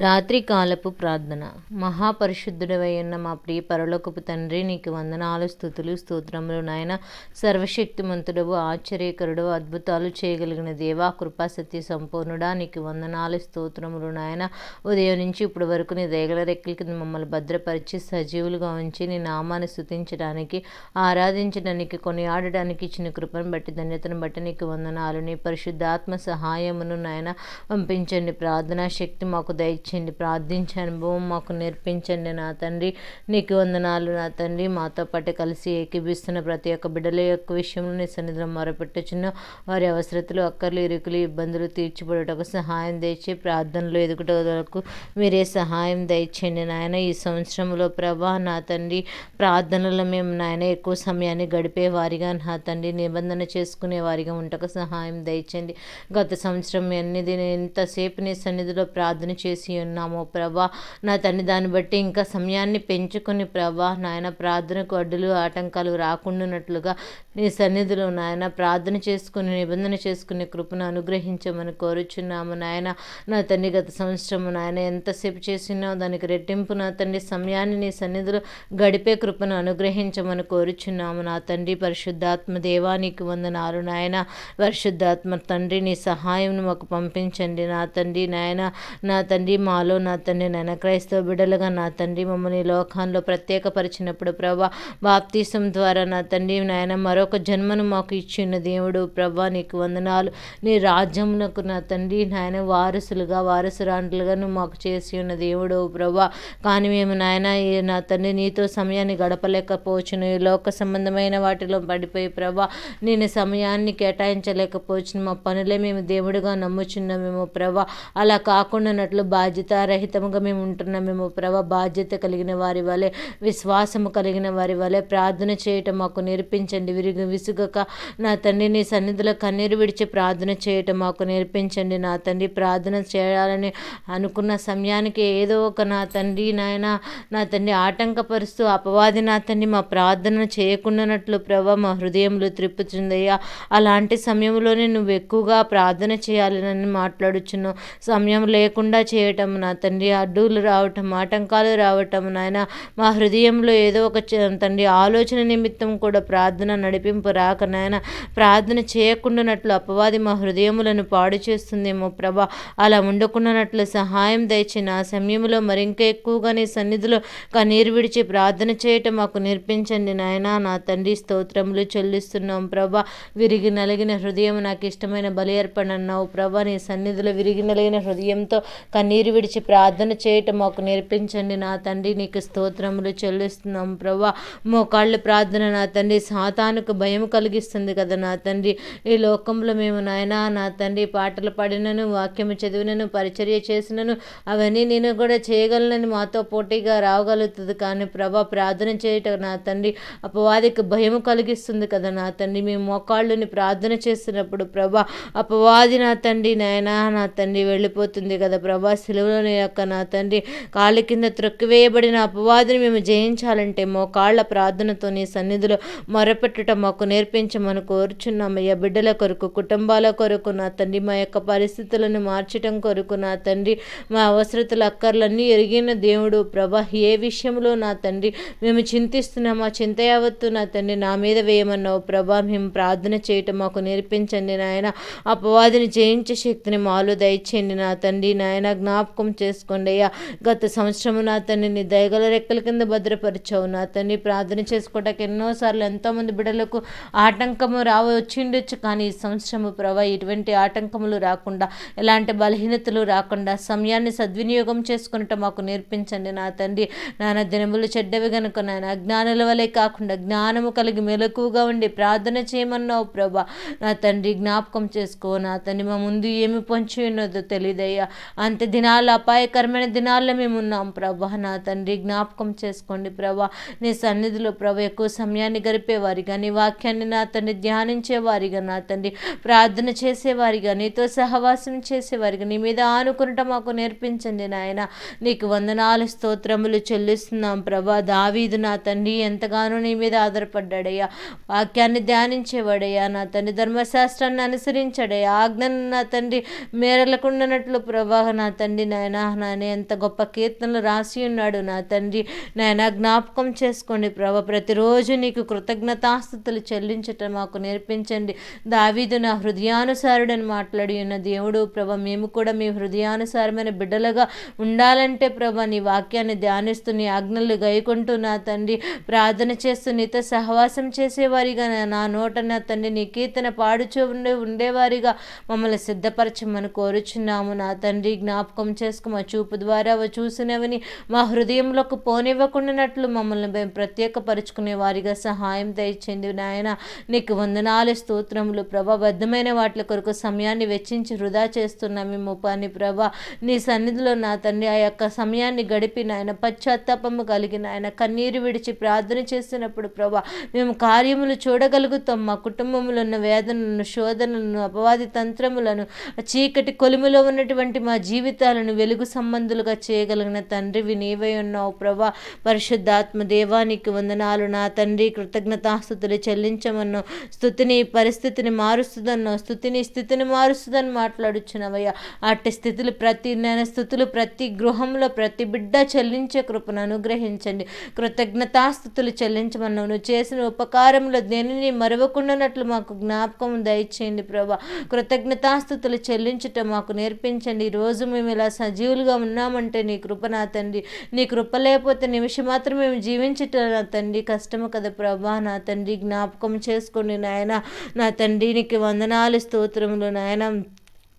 రాత్రికాలపు ప్రార్థన. మహాపరిశుద్ధుడవైన మా ప్రియ పరలోకపు తండ్రి నీకు వందనాలు స్థుతులు స్తోత్రములు నాయన. సర్వశక్తిమంతుడవు ఆశ్చర్యకరుడు అద్భుతాలు చేయగలిగిన దేవా కృపా సత్య సంపూర్ణుడా నీకు వందనాలు స్తోత్రములు నాయన. ఉదయం నుంచి ఇప్పటి వరకు నీ దేగల రెక్కల కింద మమ్మల్ని భద్రపరిచి సజీవులుగా ఉంచి నీ నామాన్ని స్థుతించడానికి ఆరాధించడానికి కొని ఆడడానికి ఇచ్చిన కృపను బట్టి ధన్యతను బట్టి నీకు వందనాలు. నీ పరిశుద్ధాత్మ సహాయమును నాయన పంపించండి. ప్రార్థనా శక్తి మాకు ఇచ్చింది ప్రార్థించే అనుభవం మాకు నేర్పించండి నా తండ్రి. నీకు వందనాలు నా తండ్రి. మాతో పాటు కలిసి ఏకీభిస్తున్న ప్రతి ఒక్క బిడ్డల యొక్క విషయంలో నీ సన్నిధిలో మొరపెట్టుచున్న వారి అవసరతలు అక్కర్లు ఇరుకులు ఇబ్బందులు తీర్చిపడటకు సహాయం దయచే ప్రార్థనలు ఎదుగుటకు మీరే సహాయం దయచేయండి నాయన. ఈ సంవత్సరంలో ప్రభా నా తండ్రి ప్రార్థనలో మేము నాయన ఎక్కువ సమయాన్ని గడిపే వారిగా నా తండ్రి నిబంధన చేసుకునే వారిగా ఉండక సహాయం దయచండి గత సంవత్సరం ఎనిమిది ఎంతసేపు నీ సన్నిధిలో ప్రార్థన చేసి ఉన్నామో ప్రభా. నా తండ్రి దాన్ని బట్టి ఇంకా సమయాన్ని పెంచుకొని ప్రభా. నాయన ప్రార్థనకు అడ్డులు ఆటంకాలు రాకుండానట్లుగా నీ సన్నిధిలో నాయన ప్రార్థన చేసుకుని నిబంధన చేసుకునే కృపను అనుగ్రహించమని కోరుచున్నాము నాయన. నా తండ్రి గత సంవత్సరం నాయన ఎంతసేపు చేసినా దానికి రెట్టింపు నా తండ్రి సమయాన్ని నీ సన్నిధిలో గడిపే కృపను అనుగ్రహించమని కోరుచున్నాము నా తండ్రి. పరిశుద్ధాత్మ దేవానికి వందనాలు నాయన. పరిశుద్ధాత్మ తండ్రి నీ సహాయం మాకు పంపించండి నా తండ్రి నాయన. నా తండ్రి మాలో నా తండ్రి నాయన క్రైస్తవ బిడ్డలుగా నా తండ్రి మమ్మల్ని లోకంలో ప్రత్యేకపరిచినప్పుడు ప్రభా బాప్తీసం ద్వారా నా తండ్రి నాయన మరొక జన్మను మాకు ఇచ్చిన దేవుడు ప్రభా నీకు వందనాలు. నీ రాజ్యమునకు నా తండ్రి నాయన వారసులుగా వారసురాండ్లుగా నువ్వు మాకు చేసి ఉన్న దేవుడు ప్రభా. కానీ మేము నాయన నా తండ్రి నీతో సమయాన్ని గడపలేకపోవచ్చును. ఈ లోక సంబంధమైన వాటిలో పడిపోయి ప్రభా నేను సమయాన్ని కేటాయించలేకపోవచ్చును. మా పనులే మేము దేవుడిగా నమ్ముచున్నామేమో ప్రభా. అలా కాకుండా కాకుండానట్లు బాధ్యతారహితముగా మేము ఉంటున్నామేమో ప్రభా బాధ్యత కలిగిన వారి వలె విశ్వాసము కలిగిన వారి వలె ప్రార్థన చేయటం మాకు నేర్పించండి. విరిగి విసుగక నా తండ్రి నీ సన్నిధిలో కన్నీరు విడిచి ప్రార్థన చేయటం మాకు నేర్పించండి. నా తండ్రి ప్రార్థన చేయాలని అనుకున్న సమయానికి ఏదో ఒక నా తండ్రి నాయన నా తండ్రి ఆటంకపరుస్తూ అపవాది నా తండ్రి మా ప్రార్థన చేయకుండానట్లు ప్రభా మా హృదయంలో త్రిప్పుతుందయ్యా. అలాంటి సమయంలోనే నువ్వు ఎక్కువగా ప్రార్థన చేయాలని మాట్లాడుచున్నావు. సమయం లేకుండా చేయటం నా తండ్రి అడ్డులు రావటం ఆటంకాలు రావటం నాయన మా హృదయంలో ఏదో ఒక తండ్రి ఆలోచన నిమిత్తం కూడా ప్రార్థన నడిపింపు రాక నాయన ప్రార్థన చేయకుండానట్లు అపవాది మా హృదయములను పాడు చేస్తుందేమో ప్రభా. అలా ఉండకుండానట్లు సహాయం దయచిన నా సమయంలో మరింక ఎక్కువగా నీ సన్నిధిలో కన్నీరు విడిచి ప్రార్థన చేయటం మాకు నేర్పించండి నాయన. నా తండ్రి స్తోత్రములు చెల్లిస్తున్నాం ప్రభా. విరిగి నలిగిన హృదయం నాకు ఇష్టమైన బలి అర్పణ అన్నావు ప్రభా. నీ సన్నిధిలో విరిగి నలిగిన హృదయంతో కన్నీరు విడిచి ప్రార్థన చేయటం మాకు నేర్పించండి నా తండ్రి నీకు స్తోత్రములు చెల్లిస్తున్నాం ప్రభా. మోకాళ్ళు ప్రార్థన నా తండ్రి సాతానుకు భయం కలిగిస్తుంది కదా నా తండ్రి. ఈ లోకంలో మేము నాయన నా తండ్రి పాటలు పాడినను వాక్యము చదివినను పరిచర్య చేసినను అవన్నీ నేను కూడా చేయగలనని మాతో పోటీగా రాగలుగుతుంది కానీ ప్రభా ప్రార్థన చేయటం నా తండ్రి అపవాదికి భయం కలిగిస్తుంది కదా నా తండ్రి. మేము మోకాళ్ళని ప్రార్థన చేస్తున్నప్పుడు ప్రభా అపవాది నా తండ్రి నాయన నా తండ్రి వెళ్ళిపోతుంది కదా ప్రభా. సిలువలోని యొక్క నా తండ్రి కాళ్ళ కింద త్రొక్కివేయబడిన అపవాదిని మేము జయించాలంటే మోకాళ్ళ ప్రార్థనతో నీ సన్నిధిలో మొరపెట్టడం మాకు నేర్పించమని కోరుచున్నామయ్యా. బిడ్డల కొరకు కుటుంబాల కొరకు నా తండ్రి మా యొక్క పరిస్థితులను మార్చటం కొరకు నా తండ్రి మా అవసరతల అక్కర్లన్నీ ఎరిగిన దేవుడు ప్రభా ఏ విషయంలో నా తండ్రి మేము చింతిస్తున్నామా చింత యావత్తు నా తండ్రి నా మీద వేయమన్నావు. ప్రభా మేము ప్రార్థన చేయటం మాకు నేర్పించండి నాయన. అపవాదిని జయించే శక్తిని మాలో దయచేయండి నా తండ్రి నాయన. జ్ఞాపకం చేసుకోండి. అయ్యా గత సంవత్సరము నా తండ్రి దయగల రెక్కల కింద భద్రపరిచావు నా తండ్రి. ప్రార్థన చేసుకోవటానికి ఎన్నోసార్లు ఎంతోమంది బిడ్డలకు ఆటంకము రావచ్చిండొచ్చు కానీ ఈ సంవత్సరము ప్రభా ఎటువంటి ఆటంకములు రాకుండా ఎలాంటి బలహీనతలు రాకుండా సమయాన్ని సద్వినియోగం చేసుకున్నట్టు మాకు నేర్పించండి నా తండ్రి. నాన్న దినములు చెడ్డవి గనుక నాయన అజ్ఞానుల వలె కాకుండా జ్ఞానము కలిగి మెలకువగా ఉండి ప్రార్థన చేయమన్నావు ప్రభా. నా తండ్రి జ్ఞాపకం చేసుకో. నా తండ్రి మా ముందు ఏమి పొంచి ఉన్నదో తెలియదయ్యా అంత దినాలు అపాయకరమైన దినాల్లో మేము ఉన్నాం. ప్రభా నా తండ్రి జ్ఞాపకం చేసుకోండి ప్రభా. నీ సన్నిధిలో ప్రభా ఎక్కువ సమయాన్ని గడిపేవారిగా నీ వాక్యాన్ని నా తండ్రి ధ్యానించేవారిగా నా తండ్రి ప్రార్థన చేసేవారిగా నీతో సహవాసం చేసేవారిగా నీ మీద ఆనుకునటం మాకు నేర్పించండి నాయన. నీకు వందనాలు స్తోత్రములు చెల్లిస్తున్నాం ప్రభా. దావీదు నా తండ్రి ఎంతగానో నీ మీద ఆధారపడ్డాడయ్యా. వాక్యాన్ని ధ్యానించేవాడయ్యా నా తండ్రి ధర్మశాస్త్రాన్ని అనుసరించాడయ్యా. ఆజ్ఞను నా తండ్రి మేరలకుండానట్లు ప్రభా నా తండ్రి నాయన నాయన ఎంత గొప్ప కీర్తనలు రాసి ఉన్నాడు నా తండ్రి. నాయన జ్ఞాపకం చేసుకోండి ప్రభా. ప్రతిరోజు నీకు కృతజ్ఞతాస్థుతులు చెల్లించటం మాకు నేర్పించండి. దావీదు నా హృదయానుసారుడని మాట్లాడి ఉన్న దేవుడు ప్రభ మేము కూడా మీ హృదయానుసారమైన బిడ్డలుగా ఉండాలంటే ప్రభ నీ వాక్యాన్ని ధ్యానిస్తూ నీ ఆజ్ఞలు గైకుంటూ నా తండ్రి. ప్రార్థన చేస్తూ నీతో సహవాసం చేసేవారిగా నా- నా నోట నా తండ్రి నీ కీర్తన పాడుచూ ఉండే ఉండేవారిగా మమ్మల్ని సిద్ధపరచమని కోరుచున్నాము నా తండ్రి. జ్ఞాపకం చేసుకు మా చూపు ద్వారా అవి చూసినవని మా హృదయంలోకి పోనివ్వకుండానట్లు మమ్మల్ని మేము ప్రత్యేకపరుచుకునే వారిగా సహాయం దయచేయండి నాయన. నీకు వందనాలు స్తోత్రములు. ప్రభాబద్ధమైన వాటి కొరకు సమయాన్ని వెచ్చించి వృధా చేస్తున్న మేము పని ప్రభా. నీ సన్నిధిలో నా తండ్రి ఆ యొక్క సమయాన్ని గడిపిన ఆయన పశ్చాత్తాపము కలిగిన ఆయన కన్నీరు విడిచి ప్రార్థన చేసినప్పుడు ప్రభా మేము కార్యములు చూడగలుగుతాం. మా కుటుంబంలో ఉన్న వేదనలను శోధనలను అపవాది తంత్రములను చీకటి కొలుములో ఉన్నటువంటి మా జీవితాలను వెలుగు సంబంధులుగా చేయగలిగిన తండ్రివి నీవై ఉన్నావు ప్రభా. పరిశుద్ధాత్మ దేవానికి వందనాలు. నా తండ్రి కృతజ్ఞతాస్థుతులు చెల్లించమన్నో స్థుతిని పరిస్థితిని మారుస్తుందన్నో స్థుతిని స్థితిని మారుస్తుందని మాట్లాడుచున్నవయ్యా. అట్టి స్థితులు ప్రతి నేను స్థుతులు ప్రతి గృహంలో ప్రతి బిడ్డ చెల్లించే కృపను అనుగ్రహించండి. కృతజ్ఞతాస్థుతులు చెల్లించమన్నావు నువ్వు చేసిన ఉపకారంలో దేనిని మరవకుండానట్లు మాకు జ్ఞాపకం దయచేయండి ప్రభా. కృతజ్ఞతాస్థుతులు చెల్లించటం మాకు నేర్పించండి. ఈరోజు రోజు మేము ఇలా సజీవులుగా ఉన్నామంటే నీ కృప నా తండ్రి. నీ కృప లేకపోతే నిమిషం మాత్రం మేము జీవించటం నా తండ్రి. కష్టము కదా ప్రభా నా తండ్రి. జ్ఞాపకం చేసుకోండి నాయన. నా తండ్రి నీకు వందనాలు స్తోత్రములు నాయన.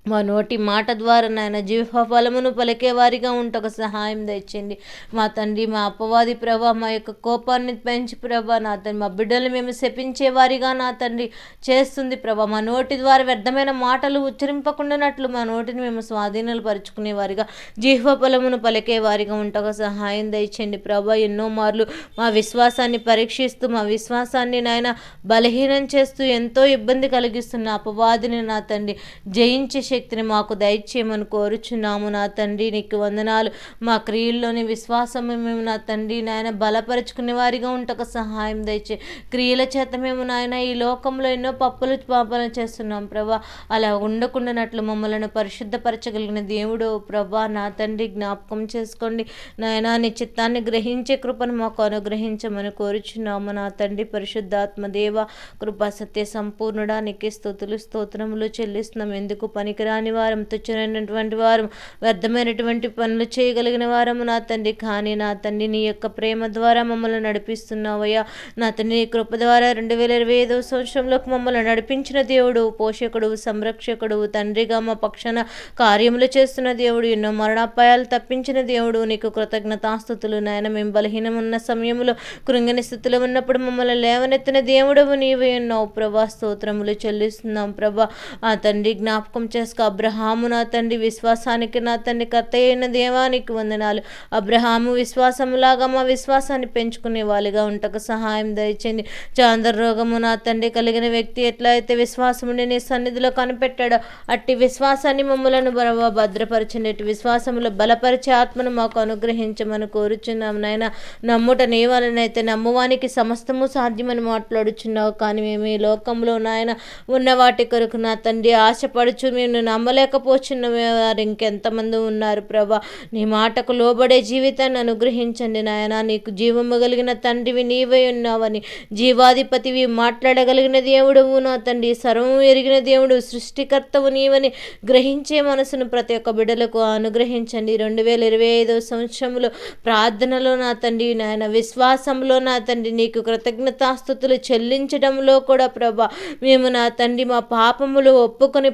మా నోటి మాట ద్వారా నాయన జీవ ఫలమును పలికే వారిగా ఉంటకు సహాయం తెచ్చింది మా తండ్రి మా అపవాది ప్రభా మా యొక్క కోపాన్ని పెంచి ప్రభా నా తండ్రి మా బిడ్డలు మేము శపించేవారిగా నా తండ్రి చేస్తుంది ప్రభా. మా నోటి ద్వారా వ్యర్థమైన మాటలు ఉచ్చరింపకుండానట్లు మా నోటిని మేము స్వాధీనాలు పరుచుకునేవారిగా జీవ ఫలమును పలికేవారిగా సహాయం దయచండి ప్రభా. ఎన్నో మార్లు మా విశ్వాసాన్ని పరీక్షిస్తూ మా విశ్వాసాన్ని నాయన బలహీనం చేస్తూ ఎంతో ఇబ్బంది కలిగిస్తున్న అపవాదిని నా తండ్రి జయించి శక్తిని మాకు దయచేయమని కోరుచున్నాము నా తండ్రి. నీకు వందనాలు. మా క్రియల్లోని విశ్వాసం మేము నా తండ్రి. నాయన బలపరుచుకునే వారిగా ఉంటక సహాయం దయచే క్రియల చేత మేము నాయన ఈ లోకంలో ఎన్నో పప్పులు పాపలు చేస్తున్నాం ప్రభా. అలా ఉండకుండానట్లు మమ్మల్ని పరిశుద్ధపరచగలిగిన దేవుడు ప్రభా నా తండ్రి జ్ఞాపకం చేసుకోండి. నాయన నీ చిత్తాన్ని గ్రహించే కృపను మాకు అనుగ్రహించమని కోరుచున్నాము నా తండ్రి. పరిశుద్ధాత్మ దేవ కృపా సత్య సంపూర్ణుడా నీకే స్థుతులు స్తోత్రములు చెల్లిస్తున్నాం. ఎందుకు పని పనికిరాని వారం తుచ్చనైనటువంటి వారం వ్యర్థమైనటువంటి పనులు చేయగలిగిన వారము నా తండ్రి. కానీ నా తండ్రి నీ యొక్క ప్రేమ ద్వారా మమ్మల్ని నడిపిస్తున్నావయ్యా. నా తండ్రి నీ కృప ద్వారా రెండు వేల ఇరవై ఐదో సంవత్సరంలోకి మమ్మల్ని నడిపించిన దేవుడు పోషకుడు సంరక్షకుడు తండ్రిగా మా పక్షాన కార్యములు చేస్తున్న దేవుడు ఎన్నో మరణాపాయాలు తప్పించిన దేవుడు. నీకు కృతజ్ఞతాస్థుతులు నాయన. మేము బలహీనం ఉన్న సమయంలో కృంగని స్థితిలో ఉన్నప్పుడు మమ్మల్ని లేవనెత్తిన దేవుడవు నీవే. ఉన్నావు ప్రభా స్తోత్రములు చెల్లిస్తున్నాం ప్రభా. ఆ తండ్రి జ్ఞాపకం చేసుకో అబ్రహాము నా తండ్రి విశ్వాసానికి నా తండ్రి కర్త అయిన దేవానికి వందనాలు. అబ్రహాము విశ్వాసములాగా మా విశ్వాసాన్ని పెంచుకునే వాళ్ళుగా ఉంటకు సహాయం దయచేయండి. చాందర రోగము నా తండ్రి కలిగిన వ్యక్తి ఎట్లా అయితే విశ్వాసముని నీ సన్నిధిలో కనిపెట్టాడో అట్టి విశ్వాసాన్ని మమ్మలను బరవ భద్రపరచండి. అట్టి విశ్వాసములో బలపరిచే ఆత్మను మాకు అనుగ్రహించమని కోరుచున్నాం నాయన. నమ్ముట నీవలనైతే నమ్మువానికి సమస్తము సాధ్యమని మాట్లాడుచున్నావు. కానీ మేము ఈ లోకంలో నాయన ఉన్న వాటి కొరకు నా తండ్రి ఆశపడుచు మేము నమ్మలేకపోచున్న వారు ఇంకెంతమంది ఉన్నారు ప్రభా. నీ మాటకు లోబడే జీవితాన్ని అనుగ్రహించండి నాయన. నీకు జీవము కలిగిన తండ్రివి నీవై ఉన్నావని జీవాధిపతివి మాట్లాడగలిగిన దేవుడవు నా తండ్రి. సర్వం ఎరిగిన దేవుడు సృష్టికర్తవు నీవని గ్రహించే మనసును ప్రతి ఒక్క బిడ్డలకు అనుగ్రహించండి. రెండు వేల ఇరవై ఐదో సంవత్సరంలో ప్రార్థనలో నా తండ్రి నాయన విశ్వాసంలో నా తండ్రి నీకు కృతజ్ఞతాస్థుతులు చెల్లించడంలో కూడా ప్రభా మేము నా తండ్రి మా పాపములు ఒప్పుకొని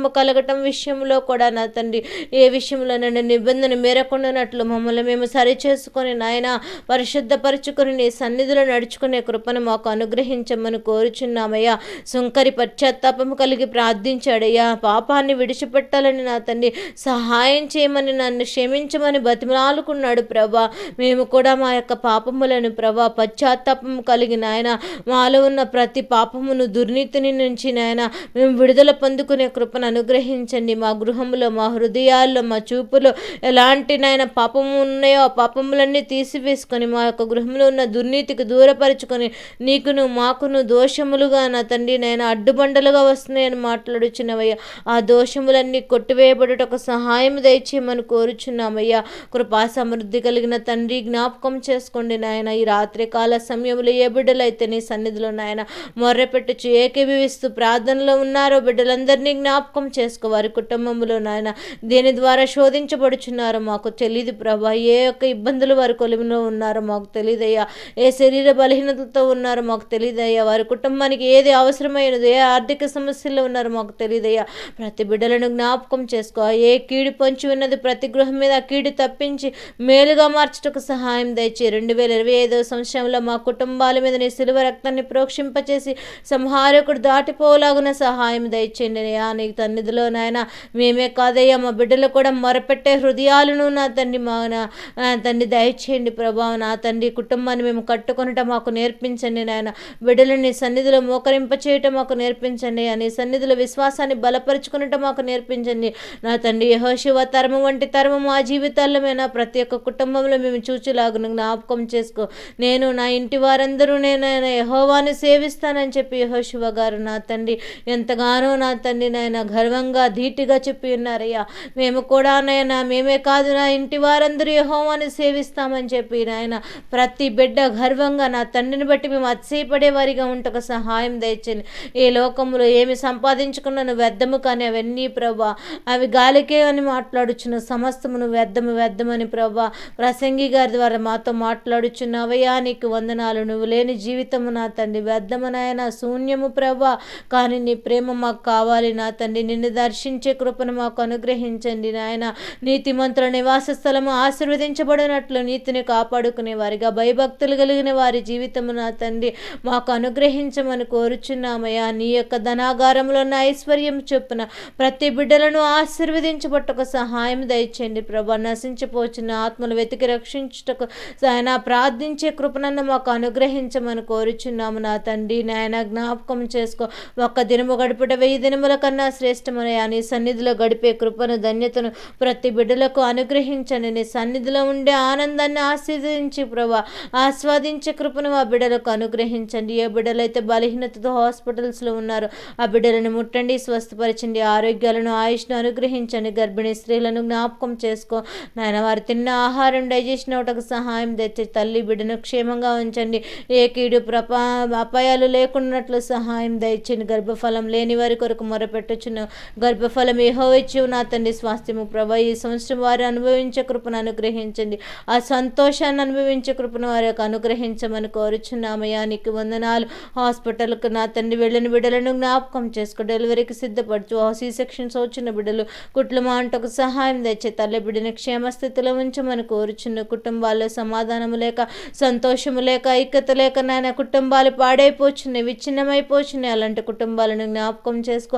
కృప కలగటం విషయంలో కూడా నా తండ్రి ఏ విషయంలో నన్ను నిబంధన మేరకుండానట్లు మమ్మల్ని మేము సరి చేసుకొని నాయన పరిశుద్ధపరచుకొని నీ సన్నిధిలో నడుచుకునే కృపను మాకు అనుగ్రహించమని కోరుచున్నామయ్యా. సుంకరి పశ్చాత్తాపము కలిగి ప్రార్థించాడయ్యా. పాపాన్ని విడిచిపెట్టాలని నా తండ్రి సహాయం చేయమని నన్ను క్షమించమని బతిమలాలుకున్నాడు ప్రభా. మేము కూడా మా యొక్క పాపములను ప్రభా పశ్చాత్తాపం కలిగి నాయన మాలో ఉన్న ప్రతి పాపమును దుర్నీతిని నుంచి నాయన మేము విడుదల పొందుకునే కృపను అనుగ్రహించండి. మా గృహంలో మా హృదయాల్లో మా చూపులో ఎలాంటినైనా పాపము ఉన్నాయో ఆ పాపములన్నీ తీసివేసుకొని మా యొక్క గృహంలో ఉన్న దుర్నీతికి దూరపరుచుకొని నీకును మాకును దోషములుగా నా తండ్రి నేను అడ్డుబండలుగా వస్తున్నాయని మాట్లాడుచున్నవయ్యా. ఆ దోషములన్నీ కొట్టివేయబడుటకు సహాయం దయచేయమని కోరుచున్నామయ్యా. కృపా సమృద్ధి కలిగిన తండ్రి జ్ఞాపకం చేసుకోండి నాయన. ఈ రాత్రికాల సమయంలో ఏ బిడ్డలైతే నీ సన్నిధిలో నాయన మొర్రెపెట్టుచు ఏకీభవిస్తూ ప్రార్థనలో ఉన్నారో బిడ్డలందరినీ జ్ఞాపకం చేసుకో వారి కుటుంబంలో నాయన. దీని ద్వారా శోధించబడుచున్నారో మాకు తెలియదు ప్రభా. ఏ యొక్క ఇబ్బందులు వారి కొలిమిలో ఉన్నారో మాకు తెలియదయ్యా ఏ శరీర బలహీనతతో ఉన్నారో మాకు తెలియదయ్యా వారి కుటుంబానికి ఏది అవసరమైనది ఏ ఆర్థిక సమస్యల్లో ఉన్నారో మాకు తెలియదయ్యా ప్రతి బిడ్డలను జ్ఞాపకం చేసుకో. ఏ కీడు పొంచి ఉన్నది ప్రతి గృహం మీద ఆ కీడు తప్పించి మేలుగా మార్చుటకు సహాయం దయచి రెండు వేల ఇరవై ఐదో సంవత్సరంలో మా కుటుంబాల మీద నీ సిలువ రక్తాన్ని ప్రోక్షింపచేసి సంహారకుడు దాటిపోలాగున సహాయం దయచేయండి. అయ్యా నీ సన్నిధిలో నాయన మేమే కాదయ్యా మా బిడ్డలు కూడా మొరపెట్టే హృదయాలను నా తండ్రి మా నా తండ్రి దయచేయండి ప్రభా. నా తండ్రి కుటుంబాన్ని మేము కట్టుకొనటం మాకు నేర్పించండి నాయన. బిడ్డలని సన్నిధిలో మోకరింప చేయటం మాకు నేర్పించండి. అని సన్నిధిలో విశ్వాసాన్ని బలపరుచుకునటం మాకు నేర్పించండి. నా తండ్రి యహోశివ తరము వంటి తరము మా జీవితాల్లో మేము ప్రతి ఒక్క కుటుంబంలో మేము చూచులాగును జ్ఞాపకం చేసుకో. నేను నా ఇంటి వారందరూ నేను యహోవాని సేవిస్తానని చెప్పి యహోశివ గారు నా తండ్రి ఎంతగానో నా తండ్రి నాయన గర్వంగా ధీటుగా చెప్పి ఉన్నారయ్యా. మేము కూడా నాయన మేమే కాదు నా ఇంటి వారందరూ యహోవాని సేవిస్తామని చెప్పి నాయన ప్రతి బిడ్డ గర్వంగా నా తండ్రిని బట్టి మేము అతిశయపడే వారిగా ఉంటకు సహాయం దయచండి ఈ లోకంలో ఏమి సంపాదించుకున్నాను వ్యర్థము కానీ అవన్నీ ప్రభా అవి గాలికే అని మాట్లాడుచున్న సమస్తమును వ్యర్థము వ్యర్థమని ప్రభా ప్రసంగి గారి ద్వారా మాతో మాట్లాడుచున్నవయ్యా. నీకు వందనాలు నువ్వు లేని జీవితము నా తండ్రి వ్యర్థమునైనా శూన్యము ప్రభా. కానీ నీ ప్రేమ మాకు కావాలి నా తండ్రి. నిన్ను దర్శించే కృపను మాకు అనుగ్రహించండి నాయన. నీతిమంతుల నివాస స్థలము ఆశీర్వదించబడినట్లు నీతిని కాపాడుకునే వారిగా భయభక్తులు కలిగిన వారి జీవితము నా తండ్రి. మాకు అనుగ్రహించమని కోరుచున్నామయ్యా. నీ యొక్క ధనాగారంలో ఉన్న ఐశ్వర్యం చొప్పున ప్రతి బిడ్డలను ఆశీర్వదించబట్టకు సహాయం దయచేయండి ప్రభా. నశించిపోచిన ఆత్మలు వెతికి రక్షించుటకు ఆయన ప్రార్థించే కృపనన్ను మాకు అనుగ్రహించమని కోరుచున్నాము నా తండ్రి. నాయన జ్ఞాపకం చేసుకో. ఒక్క దినము గడుపుట వెయ్యి దినముల కన్నా శ్రేష్టమనయా నీ సన్నిధిలో గడిపే కృపను ధన్యతను ప్రతి బిడ్డలకు అనుగ్రహించండి నీ సన్నిధిలో ఉండే ఆనందాన్ని ఆస్వాదించి ప్రభా ఆస్వాదించే కృపను ఆ బిడ్డలకు అనుగ్రహించండి. ఏ బిడ్డలైతే బలహీనతతో హాస్పిటల్స్లో ఉన్నారో ఆ బిడ్డలను ముట్టండి స్వస్థపరచండి ఆరోగ్యాలను ఆయుష్ను అనుగ్రహించండి. గర్భిణీ స్త్రీలను జ్ఞాపకం చేసుకో. నాయన వారు తిన్న ఆహారం డైజెషన్ అవటకు సహాయం తెచ్చి తల్లి బిడ్డను క్షేమంగా ఉంచండి. ఏ కీడు ప్రపా అపాయాలు లేకున్నట్లు సహాయం దయచండి గర్భఫలం లేని వారి కొరకు మొరపెట్టుచున్న గర్భఫలం ఏహోవచ్చు నా తండ్రి స్వాస్థ్యము. ప్రభా ఈ సంవత్సరం వారు అనుభవించే కృపను అనుగ్రహించండి. ఆ సంతోషాన్ని అనుభవించే కృపను వారికి అనుగ్రహించమని కోరుచున్నామయ్యా నీకు వందనాలు. హాస్పిటల్కు నా తండ్రి వెళ్ళిన బిడ్డలను జ్ఞాపకం చేసుకో. డెలివరీకి సిద్ధపడుచు. సీ సెక్షన్స్ వచ్చిన బిడ్డలు కుట్లు మాంటకు సహాయం తెచ్చే తల్లి బిడ్డని క్షేమస్థితిలో ఉంచమని కోరుచున్న కుటుంబాల్లో సమాధానము లేక సంతోషము లేక ఐక్యత లేక నాయన కుటుంబాలు పాడైపోచున్నాయి విచ్ఛిన్నమైపోచున్నాయి అలాంటి కుటుంబాలను జ్ఞాపకం చేసుకో.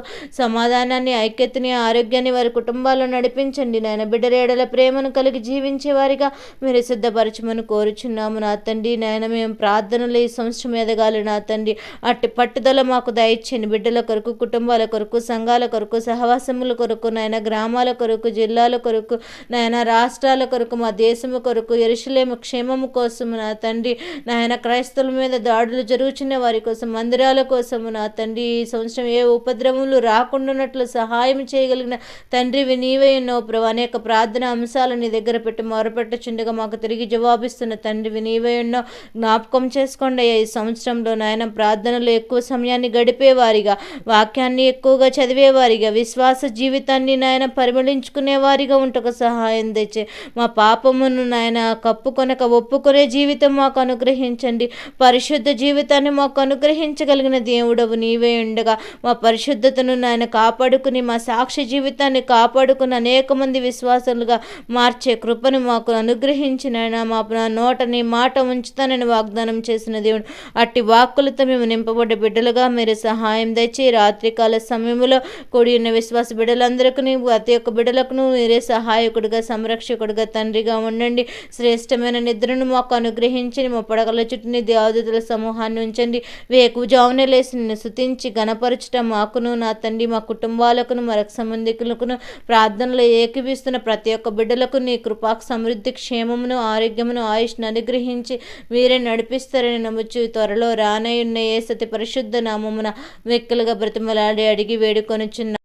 సమాధానాన్ని ఐక్యతని ఆరోగ్యాన్ని వారి కుటుంబాల్లో నడిపించండి. నాయన బిడ్డరేడల ఏడల ప్రేమను కలిగి జీవించే వారిగా మీరు సిద్ధపరచమని కోరుచున్నాము. నా తండ్రి నాయన మేము ప్రార్థనలు ఈ సంవత్సరం ఎదగాలి. నా తండ్రి అట్టి పట్టుదల మాకు దయచేయండి. బిడ్డల కొరకు కుటుంబాల కొరకు సంఘాల కొరకు సహవాసముల కొరకు నాయన గ్రామాల కొరకు జిల్లాల కొరకు నాయన రాష్ట్రాల కొరకు మా దేశము కొరకు ఎరుసలేము క్షేమము కోసము నా తండ్రి నాయన క్రైస్తవుల మీద దాడులు జరుగుతున్న వారి కోసం మందిరాల కోసము నా తండ్రి ఈ సంవత్సరం ఏ ఉపద్రవములు రాకుండానట్లు సహాయం చేయగలిగిన తండ్రివి నీవే ఉన్నావు ప్రభు. అనేక ప్రార్థన అంశాలు నీ దగ్గర పెట్టి మొరపెట్టుచుండగా మాకు తిరిగి జవాబిస్తున్న తండ్రివి నీవే ఉన్నావు జ్ఞాపకం చేసుకోండి అయ్యా. ఈ సంవత్సరంలో నాయన ప్రార్థనలు ఎక్కువ సమయాన్ని గడిపేవారిగా వాక్యాన్ని ఎక్కువగా చదివేవారిగా విశ్వాస జీవితాన్ని నాయన పరిమళించుకునే వారిగా ఉంటకు సహాయం తెచ్చే మా పాపమును నాయన కప్పుకొనక ఒప్పుకునే జీవితం మాకు అనుగ్రహించండి. పరిశుద్ధ జీవితాన్ని మాకు అనుగ్రహించగలిగిన దేవుడవు నీవే ఉండగా మా పరిశుద్ధతను నాయన కాపాడుకుని మా సాక్షి జీవితాన్ని కాపాడుకుని అనేక మంది విశ్వాసాలుగా మార్చే కృపను మాకు అనుగ్రహించిన మా నా నోటని మాట ఉంచుతానని వాగ్దానం చేసిన దేవుడు. అట్టి వాక్కులతో మేము నింపబడ్డ బిడ్డలుగా మీరు సహాయం తెచ్చి రాత్రికాల సమయంలో కూడి ఉన్న విశ్వాస బిడ్డలందరికీ ప్రతి ఒక్క బిడ్డలకు మీరే సహాయకుడిగా సంరక్షకుడిగా తండ్రిగా ఉండండి. శ్రేష్టమైన నిద్రను మాకు అనుగ్రహించి మా పడగల చుట్టూని దేవదతుల సమూహాన్ని ఉంచండి. వేకు జామునే లేసి నిన్ను శుతించి గణపరచటం మాకును నా తండ్రి మా కుటుంబ కుటుంబాలకును మరొక సంబంధికులకును ప్రార్థనలు ఏకీవిస్తున్న ప్రతి ఒక్క బిడ్డలకు నీ కృపాకు సమృద్ధి క్షేమమును ఆరోగ్యమును ఆయుష్ను అనుగ్రహించి మీరే నడిపిస్తారని నమ్ముచు త్వరలో రానయ్యున్న ఏ సతి పరిశుద్ధ నామమున వెక్కలుగా బ్రతిమలాడి అడిగి వేడుకొనుచున్న.